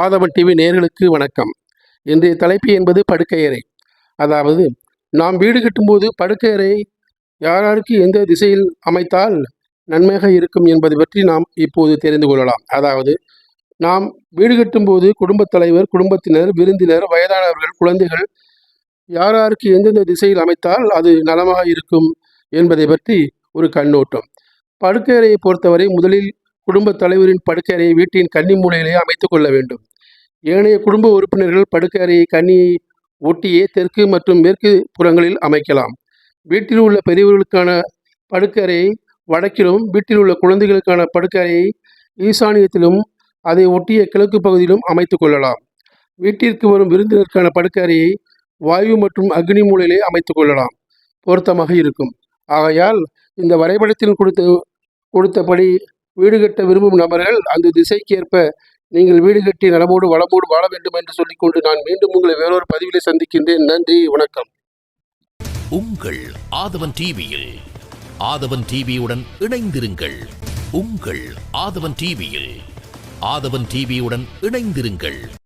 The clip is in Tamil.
ஆதவன் டிவி நேர்களுக்கு வணக்கம். இன்றைய தலைப்பு என்பது படுக்கையறை அதாவது நாம் வீடு கட்டும்போது படுக்கையறை யாராருக்கு எந்த திசையில் அமைத்தால் நன்மையாக இருக்கும் என்பது பற்றி நாம் இப்போது தெரிந்து கொள்ளலாம். அதாவது நாம் வீடு கட்டும்போது குடும்பத் தலைவர் குடும்பத்தினர் விருந்தினர் வயதானவர்கள் குழந்தைகள் யாராருக்கு எந்தெந்த திசையில் அமைத்தால் அது நலமாக இருக்கும் என்பதை பற்றி ஒரு கண்ணோட்டம். படுக்கையறையை பொறுத்தவரை முதலில் குடும்பத் தலைவரின் படுக்கறையை வீட்டின் கன்னி மூலையிலே அமைத்துக் கொள்ள வேண்டும். ஏனைய குடும்ப உறுப்பினர்கள் படுக்கறையை கன்னியை ஒட்டியே தெற்கு மற்றும் மேற்கு புறங்களில் அமைக்கலாம். வீட்டில் உள்ள பெரியவர்களுக்கான படுக்கறையை வடக்கிலும் வீட்டில் உள்ள குழந்தைகளுக்கான படுக்கறையை ஈசானியத்திலும் அதை ஒட்டிய கிழக்கு பகுதியிலும் அமைத்துக் கொள்ளலாம். வீட்டிற்கு வரும் விருந்தினருக்கான படுக்கறையை வாயு மற்றும் அக்னி மூலையிலே அமைத்துக் கொள்ளலாம். பொருத்தமாக இருக்கும். ஆகையால் இந்த வரைபடத்தில் கொடுத்த கொடுத்தபடி வீடு கட்ட விரும்பும் நபர்கள் அந்த திசைக்கேற்ப நீங்கள் வீடு கட்டி நலமோடு வளமோடு வாழ வேண்டும் என்று சொல்லிக்கொண்டு நான் மீண்டும் உங்களை வேறொரு பதிவிலே சந்திக்கின்றேன். நன்றி வணக்கம். உங்கள் ஆதவன் டிவியில் ஆதவன் டிவியுடன் இணைந்திருங்கள். உங்கள் ஆதவன் டிவியில் ஆதவன் டிவியுடன் இணைந்திருங்கள்.